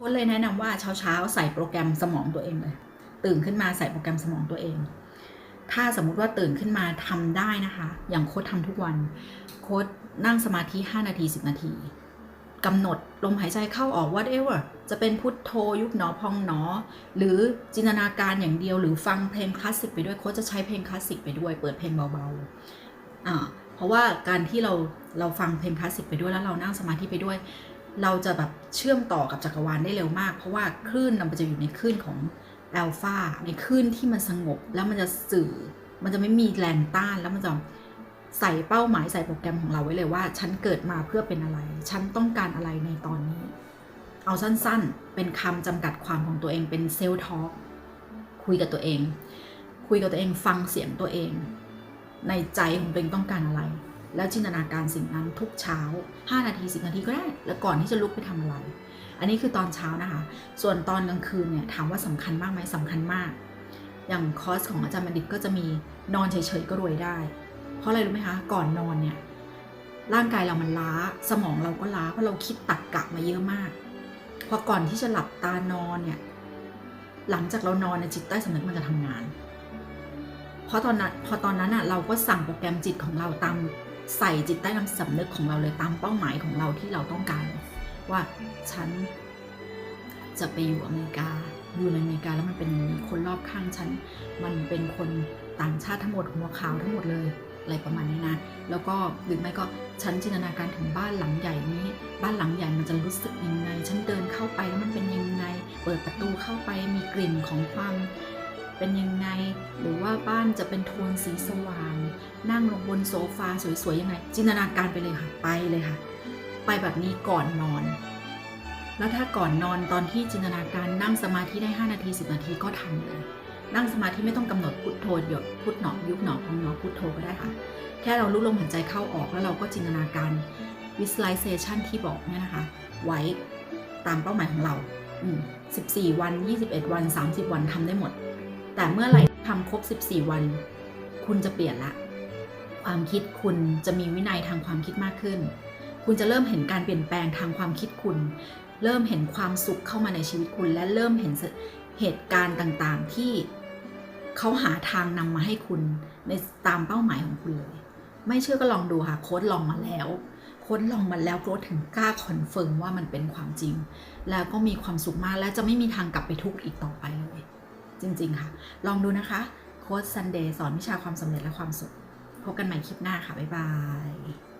โค้ชเลยแนะนำว่าเช้าๆใส่โปรแกรมสมองตัวเองเลย ตื่นขึ้นมาใส่โปรแกรมสมองตัวเอง ถ้าสมมุติว่าตื่นขึ้นมาทำได้นะคะ อย่างโค้ชทำทุกวัน โค้ชนั่งสมาธิ 5 นาที 10 นาทีกำหนดลมหายใจเข้าออก whatever จะเป็นพุทโธยุบหนอพองหนอ หรือจินตนาการอย่างเดียวหรือฟังเพลงคลาสสิกไปด้วยโค้ชจะใช้เพลงคลาสสิกไปด้วย เปิดเพลงเบาๆอ่าเพราะว่าการที่เราเราฟังเพลงคลาสสิกไปด้วยแล้วเรานั่งสมาธิไปด้วย เราจะแบบเชื่อมต่อกับจักรวาลได้เร็วมาก เพราะว่าคลื่นมันจะอยู่ในคลื่นของอัลฟาในคลื่นที่มันสงบแล้วมันจะสื่อ มันจะไม่มีแรงต้านแล้วมันจะใส่เป้าหมายใส่โปรแกรมของเราไว้เลยว่า ฉันเกิดมาเพื่อเป็นอะไร ฉันต้องการอะไรในตอนนี้ เอาสั้นๆ เป็นคำจำกัดความของตัวเองเป็นเซลล์ทอล์กคุยกับตัวเอง คุยกับตัวเองฟังเสียงตัวเอง ในใจของตัวเองต้องการอะไร แล้วจินตนาการสิ่งนั้นทุกเช้า 5 นาที 10 นาทีก็ได้ แล้วก่อนที่จะลุกไปทำอะไร อันนี้คือตอนเช้านะคะ ส่วนตอนกลางคืนเนี่ยถามว่าสำคัญมากไหมสำคัญมาก อย่างคอร์สของอาจารย์บัณฑิตก็จะมีนอนเฉยๆก็รวยได้ เพราะอะไรรู้ไหมคะ ก่อนนอนเนี่ยร่างกายเรามันล้า สมองเราก็ล้าเพราะเราคิดตักกะมาเยอะมาก พอก่อนที่จะหลับตานอนเนี่ยหลังจากเรานอนในจิตใต้สำนึกมันจะทำงาน เพราะตอนนั้นพอตอนนั้นอะเราก็สั่งโปรแกรมจิตของเราตาม ใส่จิตใต้สำนึกของเราเลยตามเป้าหมายของเราที่เราต้องการ ว่าฉันจะไปอยู่อเมริกา อยู่ในอเมริกาแล้วมันเป็นอย่างนี้คนรอบข้างฉัน มันเป็นคนต่างชาติทั้งหมดหัวขาวทั้งหมดเลยอะไรประมาณนี้นะ แล้วก็หรือไม่ก็ฉันจินตนาการถึงบ้านหลังใหญ่นี้ บ้านหลังใหญ่มันจะรู้สึกยังไง ฉันเดินเข้าไปแล้วมันเป็นยังไง เปิดประตูเข้าไปมีกลิ่นของความ เป็นยังไง หรือว่าบ้านจะเป็นโทนสีสว่าง นั่งลงบนโซฟาสวยๆยังไง จินตนาการไปเลยค่ะไปเลยค่ะ ไปแบบนี้ก่อนนอน แล้วถ้าก่อนนอนตอนที่จินตนาการนั่งสมาธิได้ 5 นาที 10 นาทีก็ทำเลย นั่งสมาธิไม่ต้องกำหนดพุทโธหยดพุทหนอยุบหนอพองหนอพุทโธก็ได้ค่ะ แค่เรารู้ลมหายใจเข้าออกแล้วเราก็จินตนาการ visualization ที่บอกเนี่ยนะคะ ไว้ตามเป้าหมายของเรา 14 วัน 21 วัน 30 วันทำได้หมด แต่เมื่อไหร่ทำครบ 14 วัน คุณจะเปลี่ยนละ ความคิดคุณจะมีวินัยทางความคิดมากขึ้น คุณจะเริ่มเห็นการเปลี่ยนแปลงทางความคิดคุณ เริ่มเห็นความสุขเข้ามาในชีวิตคุณ และเริ่มเห็นเหตุการณ์ต่างๆที่เขาหาทางนำมาให้คุณในตามเป้าหมายของคุณเลย ไม่เชื่อก็ลองดูค่ะโค้ดลองมาแล้วโค้ดลองมาแล้วโค้ดถึงกล้าคอนเฟิร์มว่ามันเป็นความจริง แล้วก็มีความสุขมากและจะไม่มีทางกลับไปทุกข์อีกต่อไปเลย จริง ๆ ค่ะ ลองดูนะคะ โค้ดซันเดย์สอนวิชาความสำเร็จและความสุข พบกันใหม่คลิปหน้าค่ะ บ๊ายบาย